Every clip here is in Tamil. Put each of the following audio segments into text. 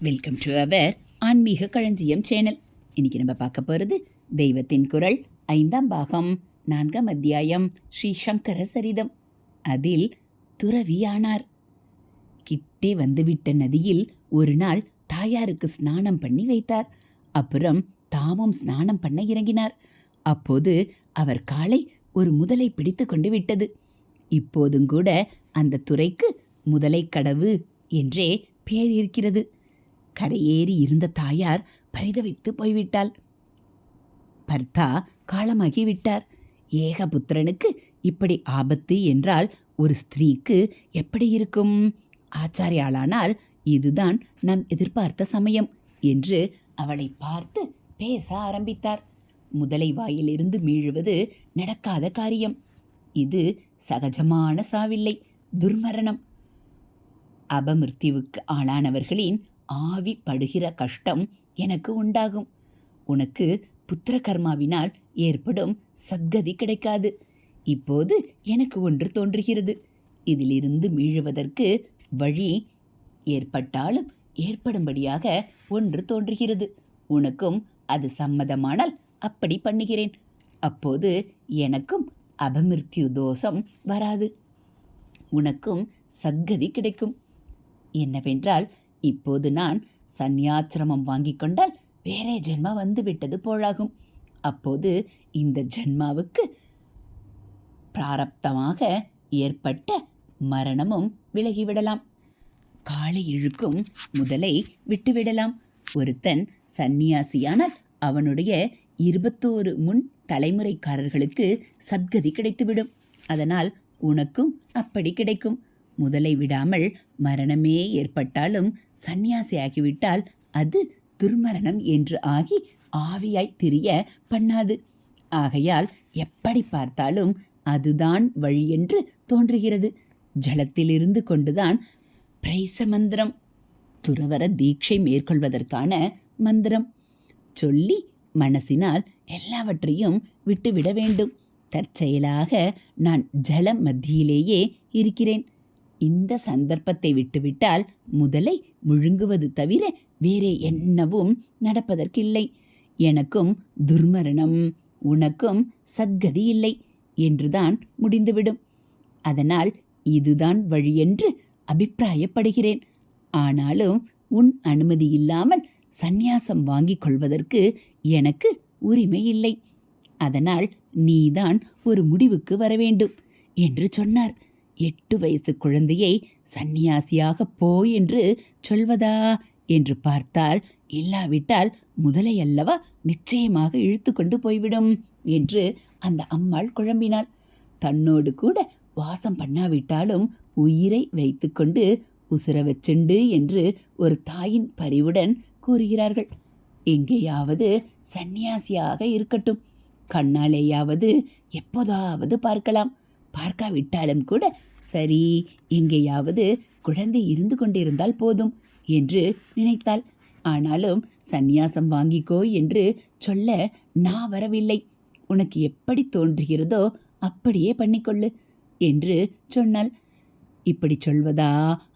வெல்கம் டு அவர் ஆன்மீக களஞ்சியம் சேனல் இன்றைக்கி நம்ம பார்க்க போகிறது தெய்வத்தின் குரல் ஐந்தாம் பாகம் நான்காம் அத்தியாயம் ஸ்ரீ சங்கர சரிதம். அதில் துறவியானார். கிட்டே வந்துவிட்ட நதியில் ஒரு நாள் தாயாருக்கு ஸ்நானம் பண்ணி வைத்தார். அப்புறம் தாமும் ஸ்நானம் பண்ண இறங்கினார். அப்போது அவர் காலை ஒரு முதலை பிடித்து கொண்டு விட்டது. இப்போதும் கூட அந்த துறைக்கு முதலை கடவு என்றே பெயர் இருக்கிறது. கரையேறி இருந்த தாயார் பரிதவித்து போய்விட்டாள். பர்த்தா காலமாகி விட்டார் ஏகபுத்திரனுக்கு இப்படி ஆபத்து என்றால் ஒரு ஸ்திரீக்கு எப்படி இருக்கும்? ஆச்சாரியாளானால் இதுதான் நாம் எதிர்பார்த்த சமயம் என்று அவளை பார்த்து பேச ஆரம்பித்தார். முதலை வாயிலிருந்து மீழுவது நடக்காத காரியம். இது சகஜமான சாவில்லை துர்மரணம். அபமிருத்திவுக்கு ஆளானவர்களின் ஆவி படுகிற கஷ்டம் எனக்கு உண்டாகும். உனக்கு புத்திர கர்மாவினால் ஏற்படும் சத்கதி கிடைக்காது. இப்போது எனக்கு ஒன்று தோன்றுகிறது. இதிலிருந்து மீழுவதற்கு வழி ஏற்பட்டாலும் ஏற்படும்படியாக ஒன்று தோன்றுகிறது. உனக்கும் அது சம்மதமானால் அப்படி பண்ணுகிறேன். அப்போது எனக்கும் அபமிருத்யு தோஷம் வராது. உனக்கும் சத்கதி கிடைக்கும். என்னவென்றால் இப்போது நான் சந்நியாசிரமம் வாங்கிக் கொண்டால் வேறே ஜென்மா வந்து விட்டது போலாகும். அப்போது இந்த ஜென்மாவுக்கு பிராரப்தமாக ஏற்பட்ட மரணமும் விலகிவிடலாம். காலை இழுக்கும் முதலை விட்டுவிடலாம். ஒருத்தன் சந்நியாசியானால் அவனுடைய இருபத்தோரு முன் தலைமுறைக்காரர்களுக்கு சத்கதி கிடைத்துவிடும். அதனால் உனக்கும் அப்படி கிடைக்கும். முதலை விடாமல் மரணமே ஏற்பட்டாலும் சந்நியாசியாகிவிட்டால் அது துர்மரணம் என்று ஆகி ஆவியாய் திரிய பண்ணாது. ஆகையால் எப்படி பார்த்தாலும் அதுதான் வழி என்று தோன்றுகிறது. ஜலத்திலிருந்து கொண்டுதான் பிரைச மந்திரம் துறவர தீட்சை மேற்கொள்வதற்கான மந்திரம். சொல்லி மனசினால் எல்லாவற்றையும் விட்டுவிட வேண்டும். தற்செயலாக நான் ஜல மத்தியிலேயே இருக்கிறேன். இந்த சந்தர்ப்பத்தை விட்டுவிட்டால் முதலை முழுங்குவது தவிர வேறே என்னவும் நடப்பதற்கில்லை. எனக்கும் துர்மரணம் உனக்கும் சத்கதி இல்லை என்றுதான் முடிந்துவிடும். அதனால் இதுதான் வழியென்று அபிப்பிராயப்படுகிறேன். ஆனாலும் உன் அனுமதி இல்லாமல் சந்நியாசம் வாங்கிக் கொள்வதற்கு எனக்கு உரிமை இல்லை. அதனால் நீதான் ஒரு முடிவுக்கு வர வேண்டும் என்று சொன்னார். எட்டு வயசு குழந்தையை சந்நியாசியாக போ என்று சொல்வதா என்று பார்த்தால் இல்லாவிட்டால் முதலை அல்லவா நிச்சயமாக இழுத்து கொண்டு போய்விடும் என்று அந்த அம்மாள் குழம்பினாள். தன்னோடு கூட வாசம் பண்ணாவிட்டாலும் உயிரை வைத்துக்கொண்டு உசுர வச்சுண்டு என்று ஒரு தாயின் பரிவுடன் கூறுகிறார்கள். எங்கேயாவது சந்நியாசியாக இருக்கட்டும். கண்ணாலேயாவது எப்போதாவது பார்க்கலாம். பார்க்காவிட்டாலும் கூட சரி எங்கேயாவது குழந்தை இருந்து கொண்டிருந்தால் போதும் என்று நினைத்தாள். ஆனாலும் சந்நியாசம் வாங்கிக்கோ என்று சொல்ல நான் வரவில்லை. உனக்கு எப்படி தோன்றுகிறதோ அப்படியே பண்ணிக்கொள்ளு என்று சொன்னாள். இப்படி சொல்வதா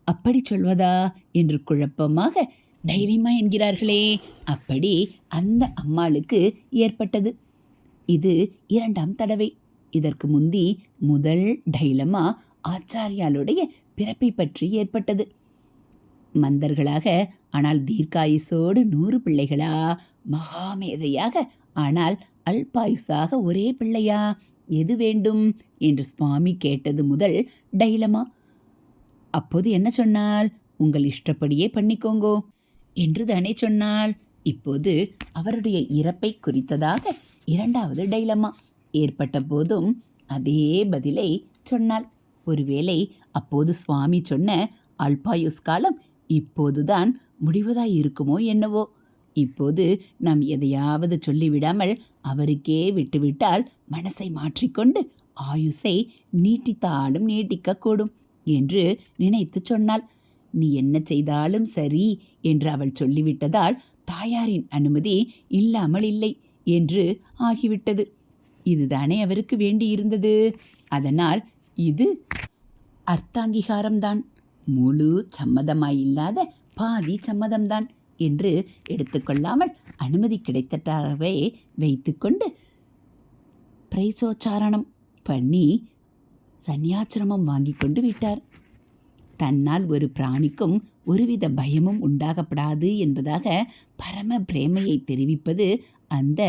அப்படி சொல்வதா என்று குழப்பமாக தைரியமா என்கிறார்களே அப்படி அந்த அம்மாளுக்கு ஏற்பட்டது. இது இரண்டாம் தடவை. இதற்கு முந்தி முதல் டைலமா ஆச்சாரியாளுடைய பிறப்பை பற்றி ஏற்பட்டது. மந்தர்களாக ஆனால் தீர்க்காயுசோடு நூறு பிள்ளைகளா? மகாமேதையாக ஆனால் அல்பாயுசாக ஒரே பிள்ளையா? எது வேண்டும்? என்று சுவாமி கேட்டது முதல் டைலமா. அப்போது என்ன சொன்னால் உங்கள் இஷ்டப்படியே பண்ணிக்கோங்கோ என்று தானே சொன்னால் இப்போது அவருடைய இறப்பை குறித்ததாக இரண்டாவது டைலமா. ஏற்பட்ட போதும் அதே பதிலை சொன்னாள். ஒருவேளை அப்போது சுவாமி சொன்ன அல்பாயுஸ் காலம் இப்போதுதான் முடிவதாய் இருக்குமோ என்னவோ? இப்போது நாம் எதையாவது சொல்லிவிடாமல் அவருக்கே விட்டுவிட்டால் மனசை மாற்றிக்கொண்டு ஆயுசை நீட்டித்தாலும் நீட்டிக்கக்கூடும் என்று நினைத்து சொன்னாள். நீ என்ன செய்தாலும் சரி என்று அவள் சொல்லிவிட்டதால் தாயாரின் அனுமதி இல்லாமல் இல்லை என்று ஆகிவிட்டது. இதுதானே அவருக்கு வேண்டியிருந்தது. அதனால் இது அர்த்தாங்கீகாரம்தான். முழு சம்மதமாயில்லாத பாதி சம்மதம்தான் என்று எடுத்துக்கொள்ளாமல் அனுமதி கிடைத்ததாகவே வைத்துக்கொண்டு பிரைசோச்சாரணம் பண்ணி சந்நியாசிரமம் வாங்கி கொண்டு விட்டார். தன்னால் ஒரு பிராணிக்கும் ஒருவித பயமும் உண்டாகப்படாது என்பதாக பரம பிரேமையை தெரிவிப்பது அந்த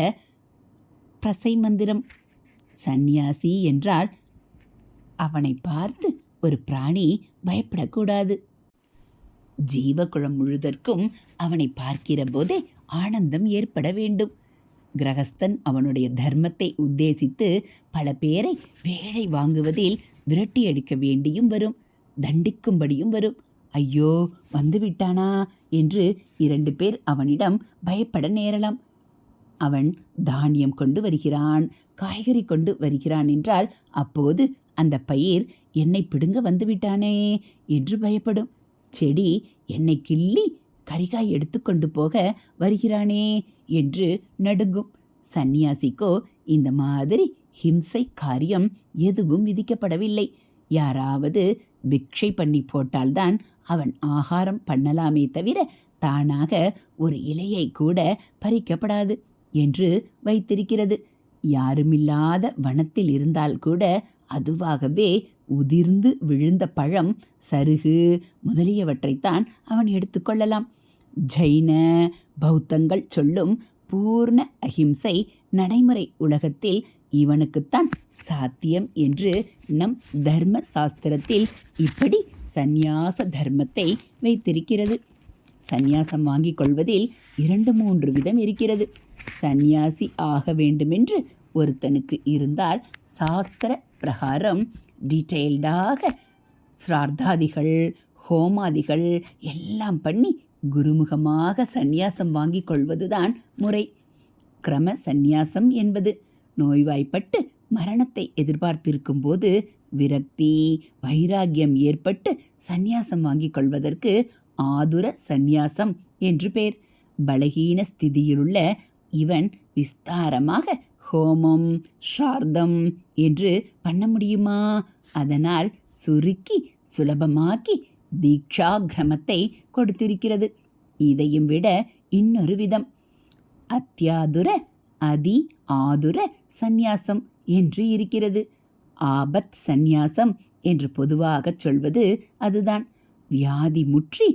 பிரசை மந்திரம். சந்நியாசி என்றால் அவனை பார்த்து ஒரு பிராணி பயப்படக்கூடாது. ஜீவகுளம் முழுதற்கும் அவனை பார்க்கிற போதே ஆனந்தம் ஏற்பட வேண்டும். கிரகஸ்தன் அவனுடைய தர்மத்தை உத்தேசித்து பல பேரை வேலை வாங்குவதில் விரட்டி அடிக்க வேண்டியும் வரும் தண்டிக்கும்படியும் வரும். ஐயோ வந்துவிட்டானா? என்று இரண்டு பேர் அவனிடம் பயப்பட நேரலாம். அவன் தானியம் கொண்டு வருகிறான் காய்கறி கொண்டு வருகிறான் என்றால் அப்போது அந்த பயிர் என்னை பிடுங்க வந்துவிட்டானே என்று பயப்படும். செடி என்னை கிள்ளி கரிகாய் எடுத்துக்கொண்டு போக வருகிறானே என்று நடுங்கும். சந்நியாசிக்கோ இந்த மாதிரி ஹிம்சை காரியம் எதுவும் விதிக்கப்படவில்லை. யாராவது பிக்ஷை பண்ணி போட்டால்தான் அவன் ஆகாரம் பண்ணலாமே தவிர தானாக ஒரு இலையை கூட பறிக்கப்படாது. என்று வைத்திருக்கிறது. யாருமில்லாத வனத்தில் இருந்தால் கூட அதுவாகவே உதிர்ந்து விழுந்த பழம் சருகு முதலியவற்றைத்தான் அவன் எடுத்துக்கொள்ளலாம் ஜைன பௌத்தங்கள் சொல்லும் பூர்ண அஹிம்சை நடைமுறை உலகத்தில் இவனுக்குத்தான் சாத்தியம் என்று நம் தர்ம சாஸ்திரத்தில் இப்படி சந்நியாச தர்மத்தை வைத்திருக்கிறது. சந்நியாசம் வாங்கிக் கொள்வதில் இரண்டு மூன்று விதம் இருக்கிறது. சந்நியாசி ஆக வேண்டுமென்று ஒருத்தனுக்கு இருந்தால் சாஸ்திர பிரகாரம் டீட்டெயில்டாக ஸ்ரார்த்தாதிகள் ஹோமாதிகள் எல்லாம் பண்ணி குருமுகமாக சந்நியாசம் வாங்கிக் கொள்வதுதான் முறை. கிரம சந்நியாசம் என்பது நோய்வாய்ப்பட்டு மரணத்தை எதிர்பார்த்திருக்கும் போது விரக்தி வைராகியம் ஏற்பட்டு சந்நியாசம் வாங்கிக் கொள்வதற்கு ஆதுர சந்நியாசம் என்று பேர். பலகீன ஸ்திதியிலுள்ள இவன் விஸ்தாரமாக ஹோமம் ஷார்தம் என்று பண்ண முடியுமா? அதனால் சுருக்கி சுலபமாக்கி தீக்ஷா கிரமத்தை கொடுத்திருக்கிறது. இதையும் விட இன்னொரு விதம். அத்தியாதுர அதி ஆதுர சந்நியாசம் என்று இருக்கிறது. ஆபத் சந்நியாசம் என்று பொதுவாகச் சொல்வது அதுதான். வியாதி முற்றி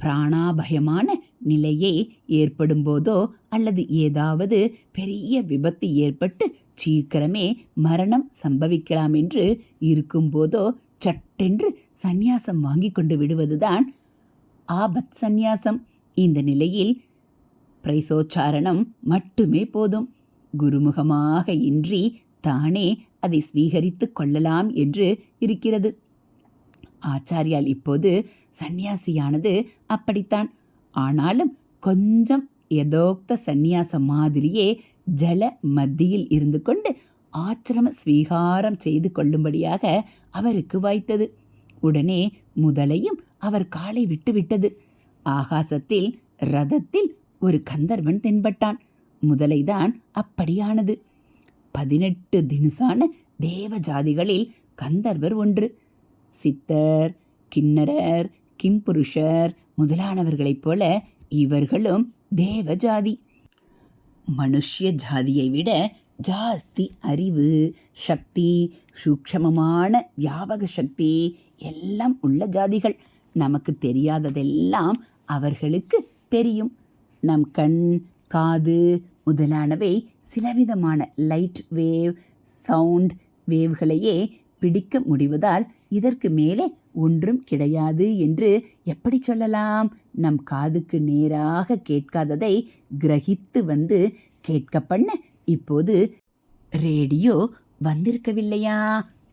பிராணாபயமான நிலையே ஏற்படும்போதோ அல்லது ஏதாவது பெரிய விபத்து ஏற்பட்டு சீக்கிரமே மரணம் சம்பவிக்கலாம் என்று இருக்கும்போதோ சட்டென்று சந்நியாசம் வாங்கி கொண்டு விடுவதுதான் ஆபத் சந்நியாசம். இந்த நிலையில் பிரைசோச்சாரணம் மட்டுமே போதும். குருமுகமாக இன்றி தானே அதை ஸ்வீகரித்து கொள்ளலாம் என்று இருக்கிறது. ஆச்சாரியால் இப்போது சந்நியாசியானது அப்படித்தான். ஆனாலும் கொஞ்சம் யதோக்த சந்நியாசம் மாதிரியே ஜல மத்தியில் இருந்து கொண்டு ஆச்சிரம ஸ்வீகாரம் செய்து கொள்ளும்படியாக அவருக்கு வாய்த்தது. உடனே முதலையும் அவர் காலை விட்டுவிட்டது ஆகாசத்தில் ரதத்தில் ஒரு கந்தர்வன் தென்பட்டான். முதலைதான் அப்படியானது. பதினெட்டு தினுசான தேவ ஜாதிகளில் கந்தர்வர் ஒன்று. சித்தர் கிண்ணரர் கிம்புருஷர் முதலானவர்களைப் போல இவர்களும் தேவ ஜாதி மனுஷ்ய ஜாதியை விட ஜாஸ்தி அறிவு சக்தி சூக்ஷமமான வியாபக சக்தி எல்லாம் உள்ள ஜாதிகள். நமக்கு தெரியாததெல்லாம் அவர்களுக்கு தெரியும். நம் கண் காது முதலானவை சிலவிதமான லைட் வேவ் சவுண்ட் வேவ்களையே பிடிக்க முடிவதால் இதற்கு மேலே ஒன்றும் கிடையாது என்று எப்படி சொல்லலாம்? நம் காதுக்கு நேராக கேட்காததை கிரகித்து வந்து கேட்க பண்ண இப்போது ரேடியோ வந்திருக்கவில்லையா?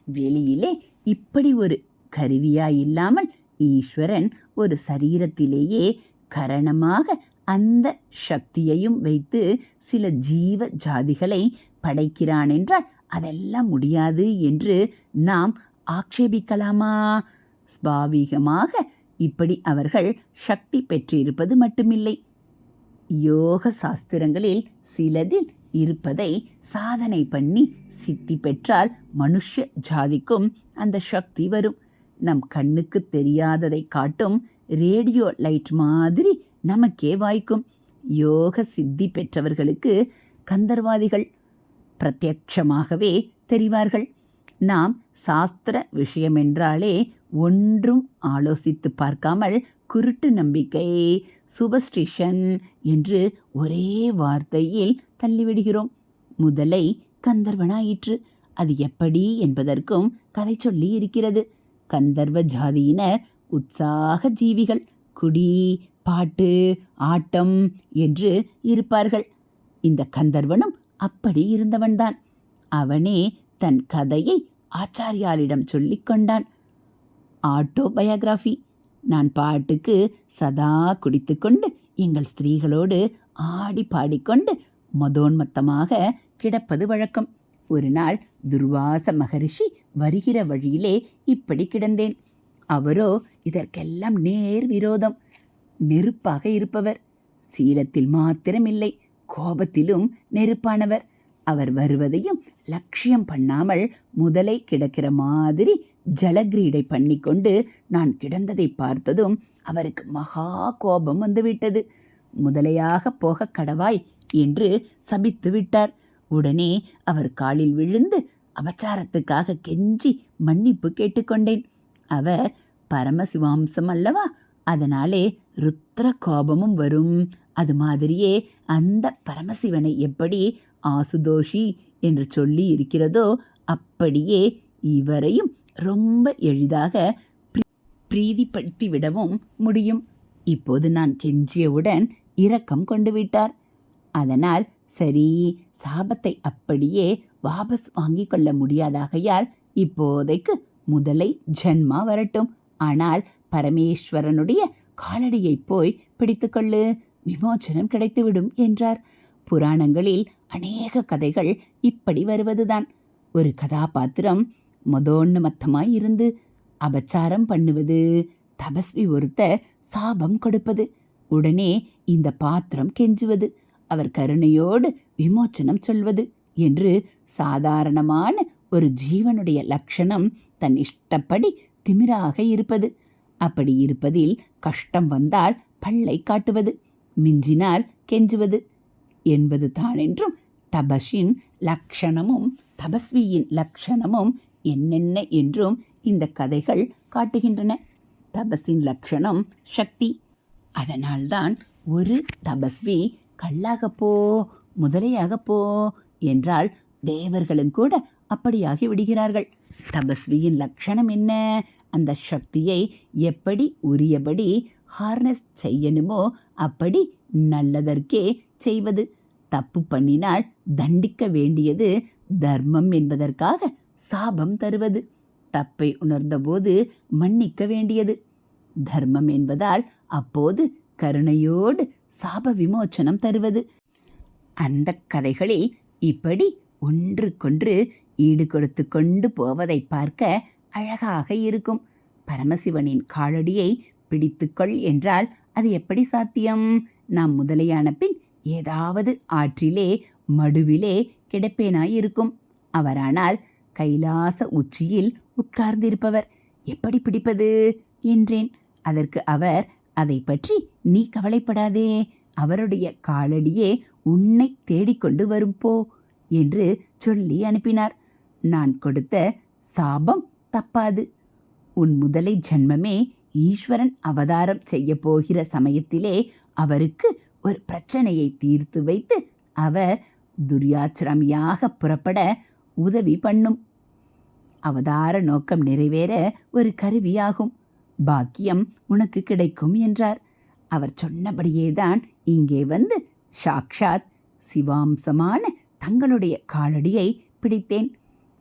வெளியிலே இப்படி ஒரு கருவியா இல்லாமல் ஈஸ்வரன் ஒரு சரீரத்திலேயே கரணமாக அந்த சக்தியையும் வைத்து சில ஜீவ ஜாதிகளை படைக்கிறான் என்றால் அதெல்லாம் முடியாது என்று நாம் ஆக்ஷேபிக்கலாமா ஸ்வாவீகமாக இப்படி அவர்கள் சக்தி பெற்றிருப்பது மட்டுமில்லை. யோக சாஸ்திரங்களில் சிலதில் இருப்பதை சாதனை பண்ணி சித்தி பெற்றால் மனுஷ ஜாதிக்கும் அந்த சக்தி வரும். நம் கண்ணுக்கு தெரியாததை காட்டும் ரேடியோ லைட் மாதிரி நமக்கே வாய்க்கும். யோக சித்தி பெற்றவர்களுக்கு கந்தர்வாதிகள் பிரத்யட்சமாகவே தெரிவார்கள். நாம் சாஸ்திர விஷயமென்றாலே ஒன்றும் ஆலோசித்து பார்க்காமல் குருட்டு நம்பிக்கை சுபஸ்டிஷன் என்று ஒரே வார்த்தையில் தள்ளிவிடுகிறோம். முதலை கந்தர்வனாயிற்று. அது எப்படி என்பதற்கும் கதை சொல்லி இருக்கிறது. கந்தர்வ ஜாதியினர் உற்சாக ஜீவிகள். குடி பாட்டு ஆட்டம் என்று இருப்பார்கள். இந்த கந்தர்வனும் அப்படி இருந்தவன்தான். அவனே தன் கதையை ஆச்சாரியாலிடம் சொல்லிக் கொண்டான். ஆட்டோபயோகிராஃபி. நான் பாட்டுக்கு சதா குடித்துக்கொண்டு எங்கள் ஸ்திரீகளோடு ஆடி பாடிக்கொண்டு மதோன்மத்தமாக கிடப்பது வழக்கம். ஒரு நாள் துர்வாச மகரிஷி வருகிற வழியிலே இப்படி கிடந்தேன். அவரோ இதற்கெல்லாம் நேர் விரோதம். நெருப்பாக இருப்பவர். சீலத்தில் மாத்திரமில்லை. கோபத்திலும் நெருப்பானவர். அவர் வருவதையும் லட்சியம் பண்ணாமல் முதலை கிடக்கிற மாதிரி ஜலக்கிரீடை பண்ணிக்கொண்டு நான் கிடந்ததை பார்த்ததும் அவருக்கு மகா கோபம் வந்துவிட்டது. முதலையாக போக கடவாய் என்று சபித்து விட்டார். உடனே அவர் காலில் விழுந்து அபச்சாரத்துக்காக கெஞ்சி மன்னிப்பு கேட்டுக்கொண்டேன். அவர் பரமசிவாம்சம் அல்லவா? அதனாலே ருத்ர கோபமும் வரும். அது மாதிரியே அந்த பரமசிவனை எப்படி ஆசுதோஷி என்று சொல்லி இருக்கிறதோ அப்படியே இவரையும் ரொம்ப எளிதாக பிரீதிப்படுத்திவிடவும் பிரீதிப்படுத்தி விடவும் முடியும். இப்போது நான் கெஞ்சியவுடன் இரக்கம் கொண்டு விட்டார். அதனால் சரி சாபத்தை அப்படியே வாபஸ் வாங்கிக் கொள்ள முடியாதாகையால் இப்போதைக்கு முதலை ஜென்மா வரட்டும். ஆனால் பரமேஸ்வரனுடைய காலடியைப் போய் பிடித்துக்கொள்ளு. விமோச்சனம் கிடைத்துவிடும் என்றார். புராணங்களில் அநேக கதைகள் இப்படி வருவதுதான். ஒரு கதாபாத்திரம் மதோன்னமத்தமாய் இருந்து அபச்சாரம் பண்ணுவது தபஸ்வி ஒருத்தர் சாபம் கொடுப்பது உடனே இந்த பாத்திரம் கெஞ்சுவது அவர் கருணையோடு விமோச்சனம் சொல்வது என்று சாதாரணமான ஒரு ஜீவனுடைய லட்சணம் தன் இஷ்டப்படி திமிராக இருப்பது. அப்படி இருப்பதில் கஷ்டம் வந்தால் பல்லை காட்டுவது மிஞ்சினால் கெஞ்சுவது. என்பது தானென்றும் தபஷின் லக்ஷணமும் தபஸ்வியின் லக்ஷணமும் என்னென்ன என்றும் இந்த கதைகள் காட்டுகின்றன. தபஸின் லக்ஷணம் சக்தி. அதனால்தான் ஒரு தபஸ்வி கல்லாகப் போ முதலையாகப் போ என்றால் தேவர்களும் கூட அப்படியாகி விடுகிறார்கள். தபஸ்வியின் லட்சணம் என்ன? அந்த சக்தியை எப்படி உரியபடி ஹார்னஸ் செய்யணுமோ அப்படி நல்லதற்கே செய்வது. தப்பு பண்ணினால் தண்டிக்க வேண்டியது தர்மம் என்பதற்காக சாபம் தருவது. தப்பை உணர்ந்தபோது மன்னிக்க வேண்டியது. தர்மம் என்பதால் அப்போது கருணையோடு சாப விமோச்சனம் தருவது. அந்த கதைகளில் இப்படி ஒன்றுக்கொன்று ஈடு கொடுத்து கொண்டு போவதை பார்க்க அழகாக இருக்கும். பரமசிவனின் காலடியை பிடித்துக்கொள் என்றால் அது எப்படி சாத்தியம்? நாம் முதலையான பின் ஏதாவது ஆற்றிலே மடுவிலே கிடப்பேனாயிருக்கும். அவரானால் கைலாச உச்சியில் உட்கார்ந்திருப்பவர். எப்படி பிடிப்பது? என்றேன். அதற்கு அவர் அதை பற்றி நீ கவலைப்படாதே. அவருடைய காலடியே உன்னை தேடிக்கொண்டு வரும் போ என்று சொல்லி அனுப்பினார். நான் கொடுத்த சாபம் தப்பாது. உன் முதலை ஜன்மமே ஈஸ்வரன் அவதாரம் செய்ய போகிற சமயத்திலே அவருக்கு ஒரு பிரச்சனையை தீர்த்து வைத்து அவர் துர்யாச்சிரமியாக புறப்பட உதவி பண்ணும். அவதார நோக்கம் நிறைவேற ஒரு கருவியாகும். பாக்கியம் உனக்கு கிடைக்கும் என்றார். அவர் சொன்னபடியேதான் இங்கே வந்து சாக்ஷாத் சிவாம்சமான தங்களுடைய காலடியை பிடித்தேன்.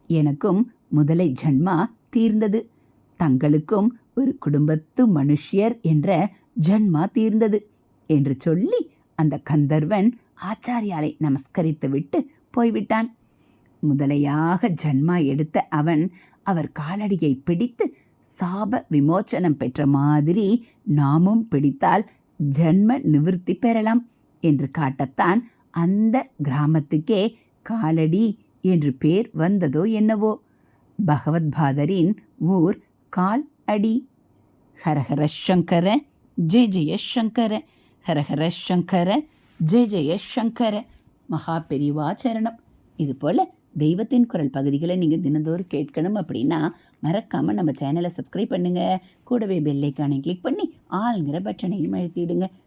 எனக்கும் முதலை ஜன்மா தீர்ந்தது. தங்களுக்கும் ஒரு குடும்பத்து மனுஷியர் என்ற ஜன்மா தீர்ந்தது என்று சொல்லி அந்த கந்தர்வன் ஆச்சாரியாலை நமஸ்கரித்துவிட்டு போய்விட்டான். முதலையாக ஜன்மா எடுத்த அவன் அவர் காலடியை பிடித்து சாப விமோச்சனம் பெற்ற மாதிரி நாமும் பிடித்தால் ஜன்ம நிவிருத்தி பெறலாம் என்று காட்டத்தான் அந்த கிராமத்துக்கே காலடி என்று பேர் வந்ததோ என்னவோ. பகவத்பாதரின் ஊர் கால் அடி. ஹரஹர சங்கர ஜெய ஜெய சங்கர. ஹரஹர சங்கர ஜெய ஜெய சங்கர. மகா பெரிவா சரணம். இது போல் தெய்வத்தின் குரல் பகுதிகளை நீங்கள் தினந்தோறும் கேட்கணும் அப்படின்னா மறக்காமல் நம்ம சேனலை சப்ஸ்கிரைப் பண்ணுங்கள் கூடவே பெல்லைக்கானை கிளிக் பண்ணி ஆளுங்கிற பட்டனையும் அழுத்திடுங்க.